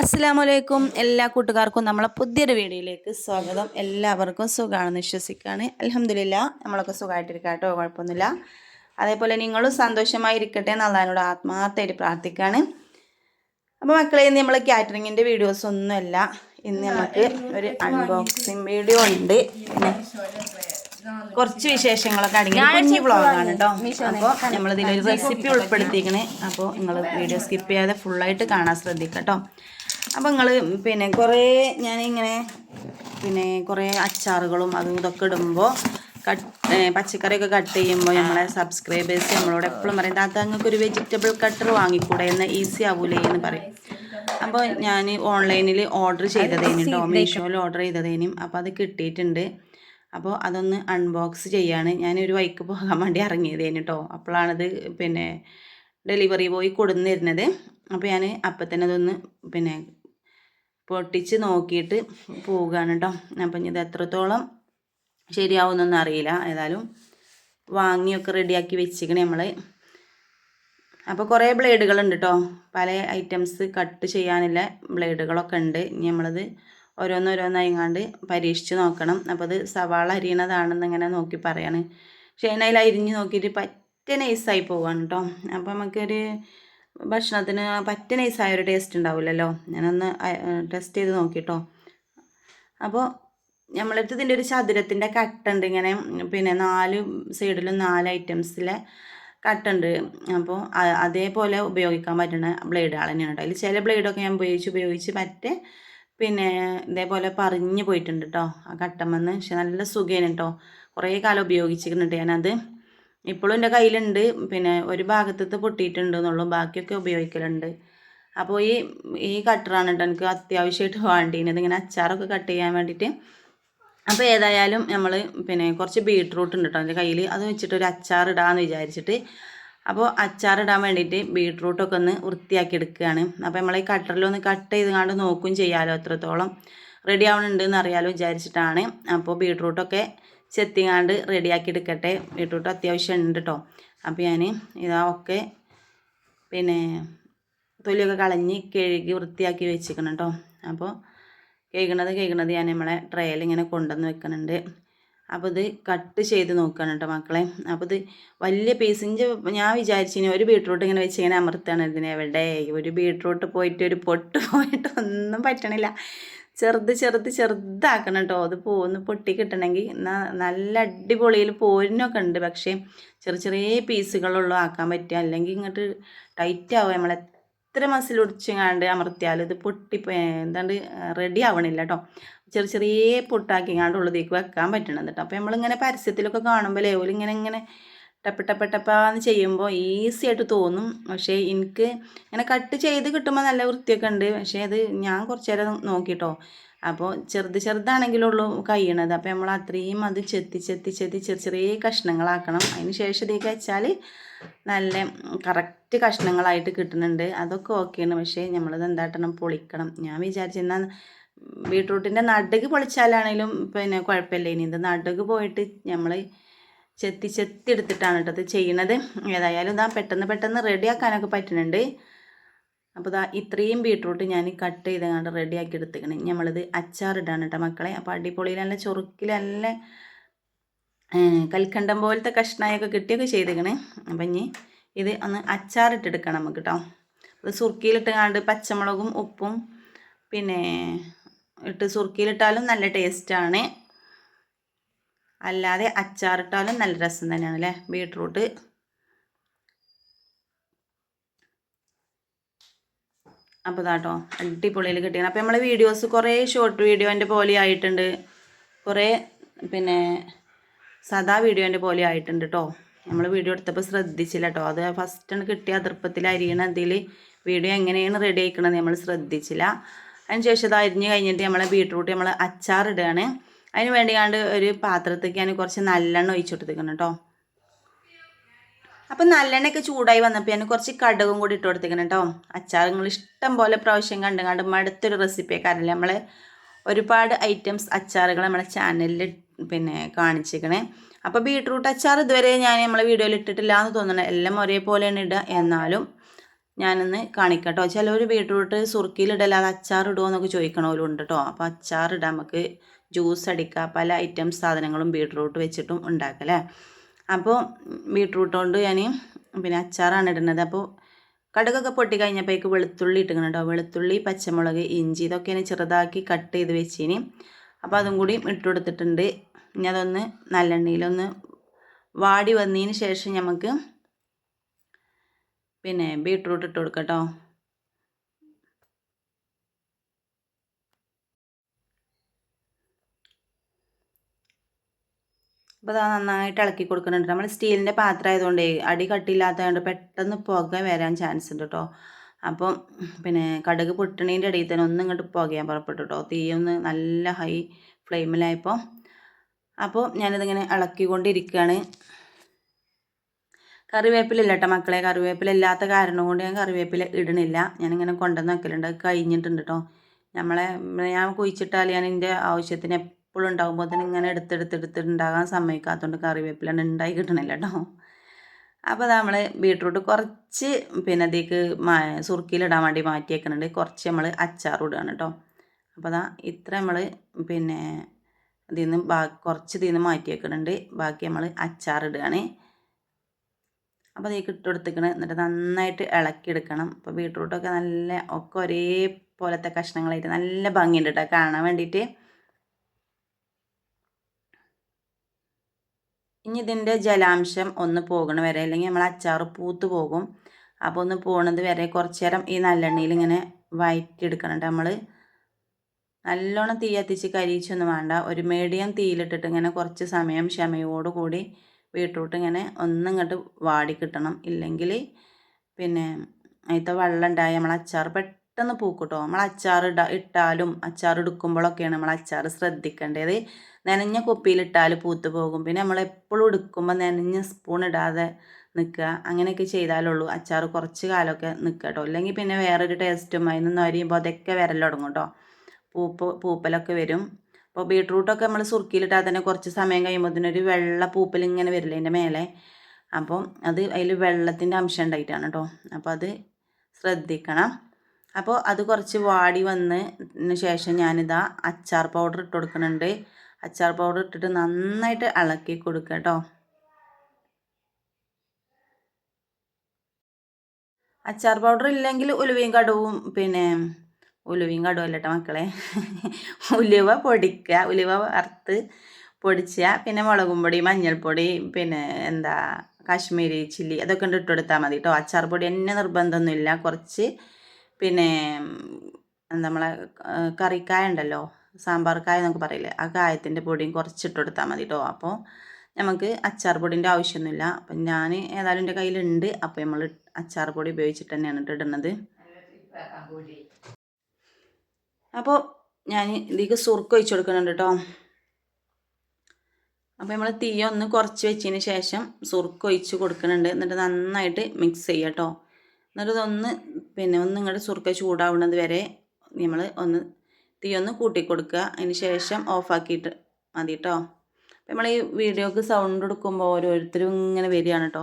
അസ്സാമലൈക്കും എല്ലാ കൂട്ടുകാർക്കും നമ്മളെ പുതിയൊരു വീഡിയോയിലേക്ക് സ്വാഗതം. എല്ലാവർക്കും സുഖമാണെന്ന് വിശ്വസിക്കുകയാണ്. അലഹമില്ല നമ്മളൊക്കെ സുഖമായിട്ടിരിക്കാം കേട്ടോ കുഴപ്പമൊന്നുമില്ല. അതേപോലെ നിങ്ങളും സന്തോഷമായി സന്തോഷമായിരിക്കട്ടെ എന്നുള്ളതിനോട് ആത്മാർത്ഥമായിട്ട് പ്രാർത്ഥിക്കുകയാണ്. അപ്പോൾ മക്കളെ ഇന്ന് നമ്മൾ കാറ്ററിങ്ങിന്റെ വീഡിയോസ് ഒന്നുമല്ല. ഇന്ന് നമുക്ക് ഒരു അൺബോക്സിങ് വീഡിയോ ഉണ്ട്. പിന്നെ കുറച്ച് വിശേഷങ്ങളൊക്കെ അടങ്ങി വ്ളോഗാണ് കേട്ടോ. അപ്പോൾ നമ്മളിതിലൊരു റെസിപ്പി ഉൾപ്പെടുത്തിയിരിക്കണേ. അപ്പോൾ നിങ്ങൾ വീഡിയോ സ്കിപ്പ് ചെയ്യാതെ ഫുള്ളായിട്ട് കാണാൻ ശ്രദ്ധിക്കാം കേട്ടോ. അപ്പോൾ നിങ്ങൾ പിന്നെ കുറേ ഞാനിങ്ങനെ പിന്നെ കുറേ അച്ചാറുകളും അതും ഇതൊക്കെ ഇടുമ്പോൾ കട്ട് പച്ചക്കറിയൊക്കെ കട്ട് ചെയ്യുമ്പോൾ നമ്മളെ സബ്സ്ക്രൈബേഴ്സ് നമ്മളോട് എപ്പോഴും പറയും താത്ത ഒരു വെജിറ്റബിൾ കട്ടർ വാങ്ങിക്കൂടെ? എന്ന് ഈസി ആവൂലേ? എന്ന് പറയും. അപ്പോൾ ഞാൻ ഓൺലൈനിൽ ഓർഡർ ചെയ്തതേനും കേട്ടോ മീഷോയിൽ ഓർഡർ ചെയ്തതേനും. അപ്പോൾ അത് കിട്ടിയിട്ടുണ്ട്. അപ്പോൾ അതൊന്ന് അൺബോക്സ് ചെയ്യാണ്. ഒരു വൈക്ക് പോകാൻ വേണ്ടി ഇറങ്ങിയതേനു കേട്ടോ അപ്പോഴാണിത് പിന്നെ ഡെലിവറി ബോയ് കൊടുന്നിരുന്നത്. അപ്പോൾ ഞാൻ അപ്പം തന്നെ അതൊന്ന് പിന്നെ പൊട്ടിച്ച് നോക്കിയിട്ട് പോവുകയാണ് കേട്ടോ അപ്പം ഇത് എത്രത്തോളം ശരിയാവുമെന്നൊന്നും അറിയില്ല. ഏതായാലും വാങ്ങിയൊക്കെ റെഡിയാക്കി വെച്ചിരിക്കണേ നമ്മൾ അപ്പോൾ കുറേ ബ്ലേഡുകളുണ്ട് കേട്ടോ പല ഐറ്റംസ് കട്ട് ചെയ്യാനുള്ള ബ്ലേഡുകളൊക്കെ ഉണ്ട്. ഇനി നമ്മളത് ഓരോന്നോരോന്നായിങ്ങാണ്ട് പരീക്ഷിച്ച് നോക്കണം. അപ്പോൾ അത് സവാള അരിയണതാണെന്ന് ഇങ്ങനെ നോക്കി പറയാണ്. പക്ഷേ അതിൽ അരിഞ്ഞ് നോക്കിയിട്ട് പറ്റ നൈസായി പോവാണ് കേട്ടോ അപ്പോൾ നമുക്കൊരു ഭക്ഷണത്തിന് പറ്റ നൈസായ ഒരു ടേസ്റ്റ് ഉണ്ടാവില്ലല്ലോ ഞാനൊന്ന് ടെസ്റ്റ് ചെയ്ത് നോക്കിട്ടോ. അപ്പോൾ നമ്മളടുത്ത് ഇതിന്റെ ഒരു ചതുരത്തിന്റെ കട്ടുണ്ട് ഇങ്ങനെ പിന്നെ നാല് സൈഡിലും നാല് ഐറ്റംസിലെ കട്ടുണ്ട്. അപ്പോൾ അതേപോലെ ഉപയോഗിക്കാൻ പറ്റുന്ന ബ്ലേഡുകൾ തന്നെയാണ് കേട്ടോ അതിൽ ചില ബ്ലേഡൊക്കെ ഞാൻ ഉപയോഗിച്ച് ഉപയോഗിച്ച് മറ്റേ പിന്നെ ഇതേപോലെ പറഞ്ഞു പോയിട്ടുണ്ട് കേട്ടോ ആ കട്ടമെന്ന് പക്ഷെ നല്ല സുഖമാണ് കേട്ടോ കുറേ കാലം ഉപയോഗിച്ചിരുന്നുണ്ട് ഞാനത് ഇപ്പോഴും എന്റെ കയ്യിലുണ്ട്. പിന്നെ ഒരു ഭാഗത്തത്തെ പൊട്ടിയിട്ടുണ്ട് എന്നുള്ളൂ. ബാക്കിയൊക്കെ ഉപയോഗിക്കലുണ്ട്. അപ്പോൾ ഈ ഈ കട്ടറാണ് കേട്ടോ എനിക്ക് അത്യാവശ്യമായിട്ട് വേണ്ടിയിരുന്നത് ഇങ്ങനെ അച്ചാറൊക്കെ കട്ട് ചെയ്യാൻ വേണ്ടിയിട്ട് അപ്പോൾ ഏതായാലും നമ്മൾ പിന്നെ കുറച്ച് ബീട്രൂട്ട് ഉണ്ട് കേട്ടോ എന്റെ കയ്യിൽ അത് വെച്ചിട്ട് ഒരു അച്ചാർ ഇടാമെന്ന് വിചാരിച്ചിട്ട്. അപ്പോൾ അച്ചാർ ഇടാൻ വേണ്ടിയിട്ട് ബീട്രൂട്ടൊക്കെ ഒന്ന് വൃത്തിയാക്കി എടുക്കുകയാണ്. അപ്പോൾ നമ്മൾ ഈ കട്ടറിലൊന്ന് കട്ട് ചെയ്ത് കണ്ട് നോക്കും ചെയ്യാമല്ലോ എത്രത്തോളം റെഡി ആവണുണ്ടെന്ന് അറിയാമല്ലോ വിചാരിച്ചിട്ടാണ്. അപ്പോൾ ബീട്രൂട്ടൊക്കെ ചെത്തിങ്ങാണ്ട് റെഡിയാക്കി എടുക്കട്ടെ. വീട്ടോട്ട് അത്യാവശ്യം ഉണ്ട് കേട്ടോ അപ്പോൾ ഞാൻ ഇതാ ഒക്കെ പിന്നെ തൊലിയൊക്കെ കളഞ്ഞ് കഴുകി വൃത്തിയാക്കി വെച്ചിരിക്കണം കേട്ടോ അപ്പോൾ കേൾക്കണത് കേൾക്കണത് ഞാൻ നമ്മളെ ട്രയൽ ഇങ്ങനെ കൊണ്ടുവന്ന് വെക്കുന്നുണ്ട് അപ്പോൾ ഇത് കട്ട് ചെയ്ത് നോക്കുകയാണ് കേട്ടോ മക്കളെ. അപ്പോൾ ഇത് വലിയ പീസിന്റെ ഞാൻ വിചാരിച്ചിനി ഒരു ബീട്രൂട്ട് ഇങ്ങനെ വെച്ച് ഇങ്ങനെ അമർത്താണ് ഇതിനെ. ഒരു ബീട്രൂട്ട് പോയിട്ട് ഒരു പൊട്ട് പോയിട്ട് ഒന്നും പറ്റണില്ല. ചെറുത് ചെറുത് ചെറുതാക്കണം കേട്ടോ അത് പോന്ന് പൊട്ടി കിട്ടണമെങ്കിൽ നല്ല അടിപൊളിയിൽ പോരിനൊക്കെ ഉണ്ട്. പക്ഷേ ചെറിയ ചെറിയ പീസുകളുള്ളൂ ആക്കാൻ പറ്റുക. അല്ലെങ്കിൽ ഇങ്ങോട്ട് ടൈറ്റ് ആവുക നമ്മൾ എത്ര മസിൽ ഒടിച്ചങ്ങാണ്ട് അമർത്തിയാൽ ഇത് പൊട്ടി എന്താണ്ട് റെഡി ആവണില്ല കേട്ടോ ചെറിയ ചെറിയ പൊട്ടാക്കിങ്ങാണ്ട് ഉള്ളതേക്ക് വെക്കാൻ പറ്റണം കേട്ടോ അപ്പോൾ നമ്മളിങ്ങനെ പരസ്യത്തിലൊക്കെ കാണുമ്പോൾ ലേവൽ ഇങ്ങനെ ഇങ്ങനെ ടപ്പ ടപ്പ ടപ്പാന്ന് ചെയ്യുമ്പോൾ ഈസി ആയിട്ട് തോന്നും. പക്ഷേ എനിക്ക് ഇങ്ങനെ കട്ട് ചെയ്ത് കിട്ടുമ്പോൾ നല്ല വൃത്തിയൊക്കെ ഉണ്ട് പക്ഷേ അത് ഞാൻ കുറച്ച് നേരം നോക്കിട്ടോ. അപ്പോൾ ചെറുത് ചെറുതാണെങ്കിലുള്ളൂ കഴിയണത്. അപ്പോൾ നമ്മൾ അത്രയും അത് ചെത്തി ചെത്തി ചെത്തി ചെറിയ ചെറിയ കഷ്ണങ്ങളാക്കണം. അതിന് ശേഷം ഇതേക്ക് വെച്ചാൽ നല്ല കറക്റ്റ് കഷ്ണങ്ങളായിട്ട് കിട്ടുന്നുണ്ട്. അതൊക്കെ ഓക്കെയാണ് പക്ഷേ നമ്മളത് എന്താട്ടണം? പൊളിക്കണം. ഞാൻ വിചാരിച്ചെന്നാൽ ബീട്രൂട്ടിന്റെ നടുക്ക് പൊളിച്ചാലാണെങ്കിലും പിന്നെ കുഴപ്പമില്ല. ഇനി ഇത് നടുക് പോയിട്ട് നമ്മൾ ചെത്തി ചെത്തി എടുത്തിട്ടാണ് കേട്ടോ അത് ചെയ്യണത്. ഏതായാലും ഇതാ പെട്ടെന്ന് പെട്ടെന്ന് റെഡിയാക്കാനൊക്കെ പറ്റുന്നുണ്ട്. അപ്പോൾ ഇതാ ഇത്രയും ബീട്രൂട്ട് ഞാൻ കട്ട് ചെയ്ത് കണ്ട് റെഡിയാക്കി എടുത്തേക്കണ്. നമ്മളിത് അച്ചാറിടാണ് കേട്ടോ മക്കളെ. അപ്പോൾ അടിപൊളിയിൽ നല്ല ചൊറുക്കിൽ നല്ല കൽക്കണ്ടം പോലത്തെ കഷ്ണായൊക്കെ കിട്ടിയൊക്കെ ചെയ്തേക്കണേ. അപ്പം ഇനി ഇത് ഒന്ന് അച്ചാറിട്ടെടുക്കണം നമുക്ക് കേട്ടോ അത് സുർക്കിയിലിട്ട് കണ്ട് പച്ചമുളകും ഉപ്പും പിന്നെ ഇട്ട് സുർക്കിയിലിട്ടാലും നല്ല ടേസ്റ്റാണ് അല്ലാതെ അച്ചാറിട്ടാലും നല്ല രസം തന്നെയാണ് അല്ലേ? ബീട്രൂട്ട്. അപ്പോൾ ഇതാട്ടോ അടിപൊളിയിൽ കിട്ടിയാണ് അപ്പോൾ നമ്മളെ വീഡിയോസ് കുറേ ഷോർട്ട് വീഡിയോന്റെ പോലെ ആയിട്ടുണ്ട്. കുറേ പിന്നെ സദാ വീഡിയോന്റെ പോലെ ആയിട്ടുണ്ട് കേട്ടോ നമ്മൾ വീഡിയോ എടുത്തപ്പോൾ ശ്രദ്ധിച്ചില്ല കേട്ടോ അത് ഫസ്റ്റ് കിട്ടിയ അതിർപ്പത്തിൽ അരിയണ അതിൽ വീഡിയോ എങ്ങനെയാണ് റെഡി ആയിക്കണത് നമ്മൾ ശ്രദ്ധിച്ചില്ല. അതിന് ശേഷം അത് അരിഞ്ഞ് കഴിഞ്ഞിട്ട് നമ്മൾ ബീട്രൂട്ട് നമ്മൾ അച്ചാറിടുകയാണ് അതിന് വേണ്ടി കണ്ട് ഒരു പാത്രത്തേക്ക് ഞാൻ കുറച്ച് നല്ലെണ്ണ ഒഴിച്ചു കൊടുത്തേക്കണം കേട്ടോ അപ്പം നല്ലെണ്ണയൊക്കെ ചൂടായി വന്നപ്പോൾ ഞാൻ കുറച്ച് കടുകും കൂടി ഇട്ട് കൊടുത്തേക്കണം കേട്ടോ അച്ചാർ നിങ്ങൾ ഇഷ്ടം പോലെ പ്രാവശ്യം കണ്ടും കണ്ട് മടുത്തൊരു റെസിപ്പിയൊക്കെ നമ്മൾ ഒരുപാട് ഐറ്റംസ് അച്ചാറുകൾ നമ്മളെ ചാനലിൽ പിന്നെ കാണിച്ചേക്കണേ. അപ്പോൾ ബീട്രൂട്ട് അച്ചാർ ഇതുവരെ ഞാൻ നമ്മളെ വീഡിയോയിൽ ഇട്ടിട്ടില്ല എന്ന് തോന്നണം. എല്ലാം ഒരേപോലെയാണ് ഇടുക എന്നാലും ഞാനൊന്ന് കാണിക്കട്ടോ. ചിലവർ ബീട്രൂട്ട് സുറുക്കിയിലിടല്ലാതെ അച്ചാർ ഇടുമോ എന്നൊക്കെ ചോദിക്കണമല്ലോ ഉണ്ട് കേട്ടോ അപ്പോൾ അച്ചാർ ഇടാം നമുക്ക് ജ്യൂസ് അടിക്കുക പല ഐറ്റംസ് സാധനങ്ങളും ബീട്രൂട്ട് വെച്ചിട്ടും ഉണ്ടാക്കല്ലേ അപ്പോൾ ബീട്രൂട്ട് കൊണ്ട് ഞാൻ പിന്നെ അച്ചാറാണ് ഇടുന്നത്. അപ്പോൾ കടുകൊക്കെ പൊട്ടി കഴിഞ്ഞപ്പോഴേക്ക് വെളുത്തുള്ളി ഇട്ടിക്കണം കേട്ടോ. വെളുത്തുള്ളി പച്ചമുളക് ഇഞ്ചി ഇതൊക്കെ ഞാൻ ചെറുതാക്കി കട്ട് ചെയ്ത് വെച്ചിനി. അപ്പോൾ അതും കൂടി ഇട്ട് കൊടുത്തിട്ടുണ്ട്. ഇനി അതൊന്ന് നല്ലെണ്ണയിലൊന്ന് വാടി വന്നതിന് ശേഷം നമുക്ക് പിന്നെ ബീട്രൂട്ട് ഇട്ട് കൊടുക്കട്ടോ കേട്ടോ. അപ്പോൾ അത് നന്നായിട്ട് ഇളക്കി കൊടുക്കുന്നുണ്ട്. നമ്മൾ സ്റ്റീലിന്റെ പാത്രം ആയതുകൊണ്ട് അടി കട്ടില്ലാത്തതുകൊണ്ട് പെട്ടെന്ന് പുക വരാൻ ചാൻസ് ഉണ്ട് കേട്ടോ അപ്പം പിന്നെ കടുക് പൊട്ടണീന്റെ ഇടയിൽ തന്നെ ഒന്നും ഇങ്ങോട്ട് പുകയാൻ പുറപ്പെട്ടു കേട്ടോ തീയൊന്ന് നല്ല ഹൈ ഫ്ലെയിമിലായപ്പോൾ അപ്പോൾ ഞാനിതിങ്ങനെ ഇളക്കിക്കൊണ്ടിരിക്കുകയാണ് കറിവേപ്പില ഇല്ല കേട്ടോ മക്കളെ? കറിവേപ്പില ഇല്ലാത്ത കാരണം കൊണ്ട് ഞാൻ കറിവേപ്പില ഇടണില്ല ഞാനിങ്ങനെ കൊണ്ടുവന്ന് വെക്കലുണ്ട്. കഴിഞ്ഞിട്ടുണ്ട് കേട്ടോ നമ്മളെ ഞാൻ കുഴിച്ചിട്ടാൽ ഞാൻ എന്റെ ആവശ്യത്തിന് എപ്പോഴും ഉണ്ടാകുമ്പോൾ തന്നെ ഇങ്ങനെ എടുത്തെടുത്തെടുത്ത് ഉണ്ടാകാൻ സമ്മതിക്കാത്തതുകൊണ്ട് കറിവേപ്പിലാണ് ഉണ്ടായി കിട്ടണില്ല കേട്ടോ അപ്പോൾ നമ്മൾ ബീട്രൂട്ട് കുറച്ച് പിന്നെ അതിലേക്ക് സുർക്കിയിലിടാൻ വേണ്ടി മാറ്റി വെക്കുന്നുണ്ട് കുറച്ച് നമ്മൾ അച്ചാർ ഇടുകയാണ് കേട്ടോ അപ്പോൾ അതാ ഇത്ര നമ്മൾ പിന്നെ ഇതിൽ നിന്ന് ബാ കുറച്ച് ഇതിൽ നിന്ന് മാറ്റി വെക്കുന്നുണ്ട് ബാക്കി നമ്മൾ അച്ചാർ ഇടുകയാണ് അപ്പോൾ അതിലേക്ക് ഇട്ട് എന്നിട്ട് നന്നായിട്ട് ഇളക്കിയെടുക്കണം. അപ്പോൾ ബീട്രൂട്ടൊക്കെ നല്ല ഒക്കെ ഒരേപോലത്തെ കഷ്ണങ്ങളായിട്ട് നല്ല ഭംഗിയുണ്ട് കേട്ടോ കാണാൻ വേണ്ടിയിട്ട് ഇനി ഇതിന്റെ ജലാംശം ഒന്ന് പോകണ വരെ. അല്ലെങ്കിൽ നമ്മൾ അച്ചാർ പൂത്ത് പോകും. അപ്പോൾ ഒന്ന് പോണത് വരെ കുറച്ച് നേരം ഈ നല്ലെണ്ണയിൽ ഇങ്ങനെ വയറ്റിയെടുക്കണം നമ്മൾ നല്ലോണം തീ കത്തിച്ച് കരിയിച്ചൊന്നും വേണ്ട. ഒരു മീഡിയം തീയിലിട്ടിട്ട് ഇങ്ങനെ കുറച്ച് സമയം ക്ഷമയോടുകൂടി ബീട്രൂട്ട് ഇങ്ങനെ ഒന്നിങ്ങോട്ട് വാടി കിട്ടണം. ഇല്ലെങ്കിൽ പിന്നെ അതിലത്തെ വെള്ളം ഉണ്ടായി. നമ്മൾ അച്ചാർ പെട്ടെന്ന് പൂക്കൂട്ടോ. നമ്മൾ അച്ചാർ ഇട ഇട്ടാലും അച്ചാർ എടുക്കുമ്പോഴൊക്കെയാണ് നമ്മൾ അച്ചാർ ശ്രദ്ധിക്കേണ്ടത്. നനഞ്ഞ കുപ്പിയിലിട്ടാൽ പൂത്ത് പോകും. പിന്നെ നമ്മൾ എപ്പോഴും എടുക്കുമ്പോൾ നനഞ്ഞ സ്പൂൺ ഇടാതെ നിൽക്കുക അങ്ങനെയൊക്കെ ചെയ്താലുള്ളൂ അച്ചാർ കുറച്ച് കാലമൊക്കെ നിൽക്കുക കേട്ടോ. അല്ലെങ്കിൽ പിന്നെ വേറൊരു ടേസ്റ്റും അതിൽ നിന്ന് വരുമ്പോൾ അതൊക്കെ വരലടങ്ങും കേട്ടോ. പൂപ്പ് പൂപ്പലൊക്കെ വരും. അപ്പോൾ ബീട്രൂട്ടൊക്കെ നമ്മൾ സുർക്കിയിലിട്ടാൽ തന്നെ കുറച്ച് സമയം കഴിയുമ്പോൾ വെള്ള പൂപ്പൽ ഇങ്ങനെ വരില്ല അതിന്റെ മേലെ. അപ്പം അത് അതിൽ വെള്ളത്തിന്റെ അംശം ഉണ്ടായിട്ടാണ് കേട്ടോ. അപ്പോൾ അത് ശ്രദ്ധിക്കണം. അപ്പോൾ അത് കുറച്ച് വാടി വന്നതിന് ശേഷം ഞാനിതാ അച്ചാർ പൗഡർ ഇട്ട് കൊടുക്കുന്നുണ്ട്. അച്ചാർ പൗഡർ ഇട്ടിട്ട് നന്നായിട്ട് ഇളക്കി കൊടുക്കുക കേട്ടോ അച്ചാർ പൗഡർ ഇല്ലെങ്കിൽ ഉലുവയും കടുവും പിന്നെ ഉലുവയും കടുവും അല്ല കേട്ടോ മക്കളെ? ഉലുവ പൊടിക്കുക ഉലുവ വറുത്ത് പൊടിച്ചുക പിന്നെ മുളകും പൊടി മഞ്ഞൾപ്പൊടി പിന്നെ എന്താ കാശ്മീരി ചില്ലി അതൊക്കെ ഇട്ട് കൊടുത്താൽ മതി കേട്ടോ അച്ചാർ പൊടി എന്നെ നിർബന്ധമൊന്നുമില്ല കുറച്ച് പിന്നെ നമ്മളെ കറിക്കായ ഉണ്ടല്ലോ സാമ്പാർ കായ എന്നൊക്കെ പറയില്ലേ ആ കായത്തിന്റെ പൊടിയും കുറച്ചിട്ട് കൊടുത്താൽ മതി കേട്ടോ അപ്പോൾ നമുക്ക് അച്ചാർ പൊടിന്റെ ആവശ്യമൊന്നുമില്ല. അപ്പം ഞാൻ ഏതായാലും എന്റെ കയ്യിലുണ്ട്. അപ്പോൾ നമ്മൾ അച്ചാർ പൊടി ഉപയോഗിച്ചിട്ട് തന്നെയാണ് ഇടുന്നത്. അപ്പോൾ ഞാൻ ഇതിലേക്ക് സുർക്ക് ഒഴിച്ച് കൊടുക്കുന്നുണ്ട് കേട്ടോ അപ്പോൾ നമ്മൾ തീ ഒന്ന് കുറച്ച് വെച്ചതിന് ശേഷം സുർക്ക് ഒഴിച്ച് കൊടുക്കുന്നുണ്ട്. എന്നിട്ട് നന്നായിട്ട് മിക്സ് ചെയ്യാം കേട്ടോ എന്നിട്ട് ഇതൊന്ന് പിന്നെ ഒന്ന് ഇങ്ങോട്ട് സുർക്ക ചൂടാവുന്നത് വരെ നമ്മൾ ഒന്ന് തീ ഒന്ന് കൂട്ടി കൊടുക്കുക അതിന് ശേഷം ഓഫാക്കിയിട്ട് മതി കേട്ടോ നമ്മൾ ഈ വീഡിയോക്ക് സൗണ്ട് എടുക്കുമ്പോൾ ഓരോരുത്തരും ഇങ്ങനെ വരികയാണ് കേട്ടോ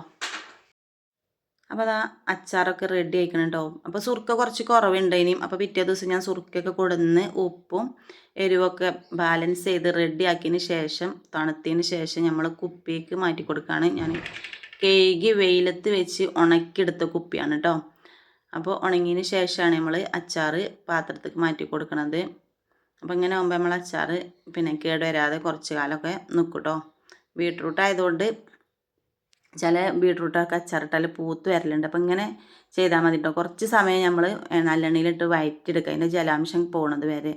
അപ്പോൾ അതാ അച്ചാറൊക്കെ റെഡി ആയിക്കണം കേട്ടോ അപ്പോൾ സുർക്ക കുറച്ച് കുറവുണ്ട് ഇനിയും. അപ്പോൾ പിറ്റേ ദിവസം ഞാൻ സുർക്കയൊക്കെ കൊടുന്ന് ഉപ്പും എരിവൊക്കെ ബാലൻസ് ചെയ്ത് റെഡി ആക്കിയതിന് ശേഷം തണുത്തതിന് ശേഷം നമ്മൾ കുപ്പിക്ക് മാറ്റി കൊടുക്കുകയാണ് ഞാൻ കേകി വെയിലത്ത് വെച്ച് ഉണക്കിയെടുത്ത കുപ്പിയാണ് കേട്ടോ അപ്പോൾ ഉണങ്ങിയതിന് ശേഷമാണ് നമ്മൾ അച്ചാർ പാത്രത്തേക്ക് മാറ്റി കൊടുക്കുന്നത് അപ്പോൾ ഇങ്ങനെ ആകുമ്പോൾ നമ്മൾ അച്ചാർ പിന്നെ കേട് വരാതെ കുറച്ച് കാലമൊക്കെ നിൽക്കും കേട്ടോ ബീട്രൂട്ട് ആയതുകൊണ്ട് ചില ബീട്രൂട്ടൊക്കെ അച്ചാറിട്ടാൽ പൂത്ത് വരലുണ്ട്. അപ്പോൾ ഇങ്ങനെ ചെയ്താൽ മതി കേട്ടോ കുറച്ച് സമയം നമ്മൾ നല്ലെണ്ണയിലിട്ട് വയറ്റിയെടുക്കുക. അതിന്റെ ജലാംശം പോണത് വരെ.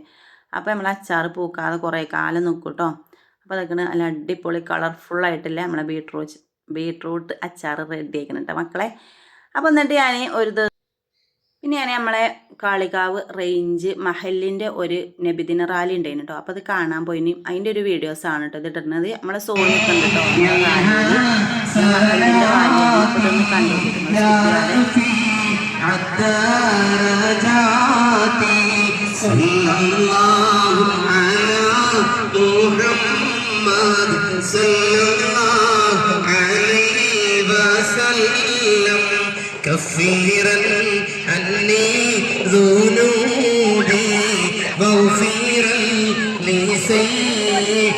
അപ്പോൾ നമ്മൾ അച്ചാർ പൂക്കാതെ കുറേ കാലം നിൽക്കും കേട്ടോ അപ്പോൾ അതൊക്കെ നല്ല അടിപൊളി കളർഫുള്ളായിട്ടില്ല നമ്മളെ ബീട്രൂട്ട് ബീട്രൂട്ട് അച്ചാർ റെഡി ആക്കുന്നുണ്ട് മക്കളെ. അപ്പോൾ എന്നിട്ട് ഞാൻ ഒരു പിന്നെ ഞാൻ നമ്മളെ കാളികാവ് റേഞ്ച് മഹലിന്റെ ഒരു നബിദിന റാലി ഉണ്ടായിരുന്നു കേട്ടോ അപ്പോൾ അത് കാണാൻ പോയിനി. അതിന്റെ ഒരു വീഡിയോസ് ആണ് കേട്ടോ ഇത് ഇടുന്നത് നമ്മളെ സോണിക്ക് ഉണ്ട് കേട്ടോ മഹലിന്റെ റാലി تفيرا عني ذنوبي مغفيرا لسيئاتي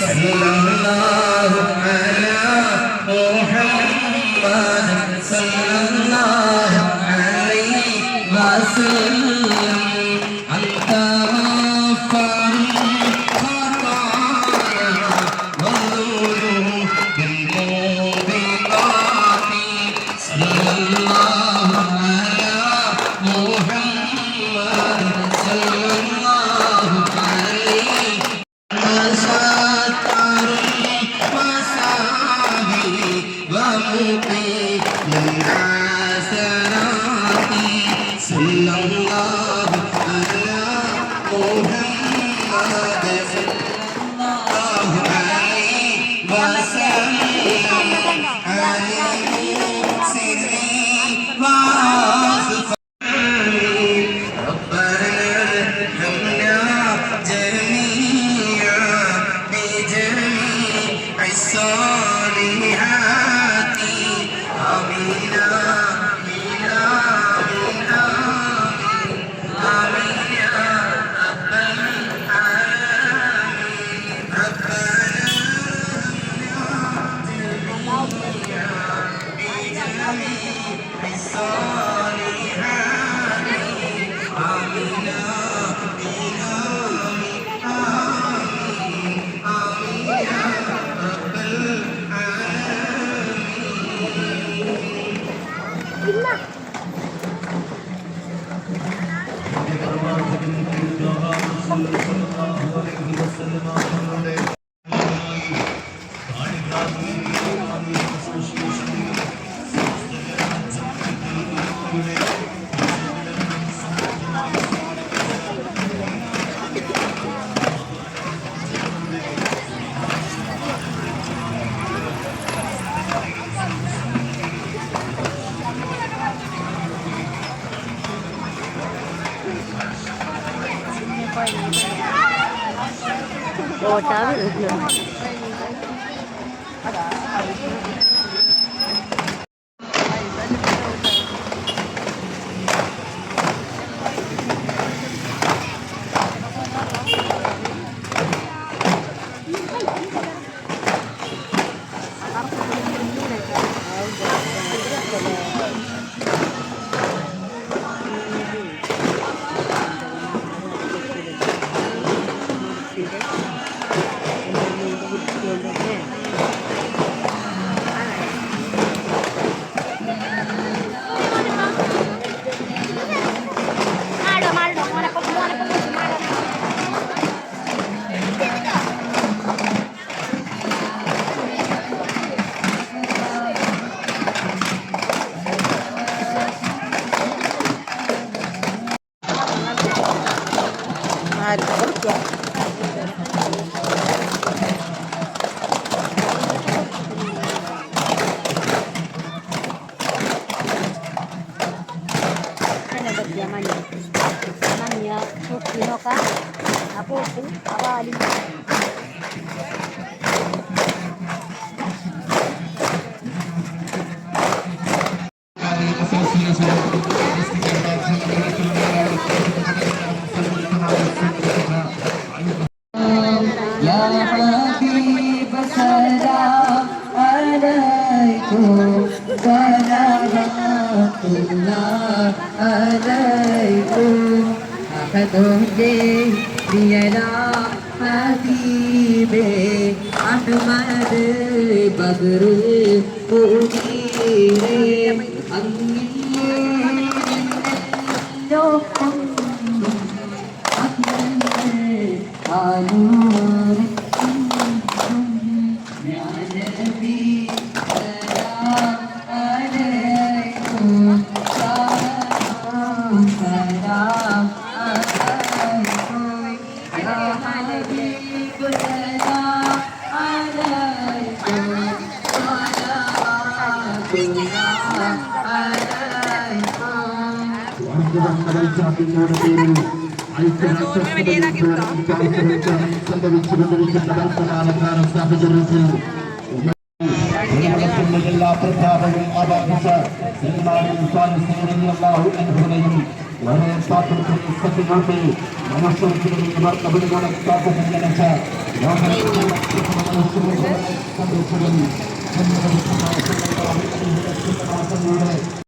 صلى الله على محمد صلى الله عليه وسلم Basa water Đừng! ബദറിൽ അങ്ങേ എല്ലാ പ്രതാപവും ആപാദിച്ച വളരെ സ്വാതന്ത്ര്യത്തെ മനുഷ്യർക്കിടയിൽ ഇവർ കബലുകളെ കാത്തും നനച്ച സംരക്ഷകൻ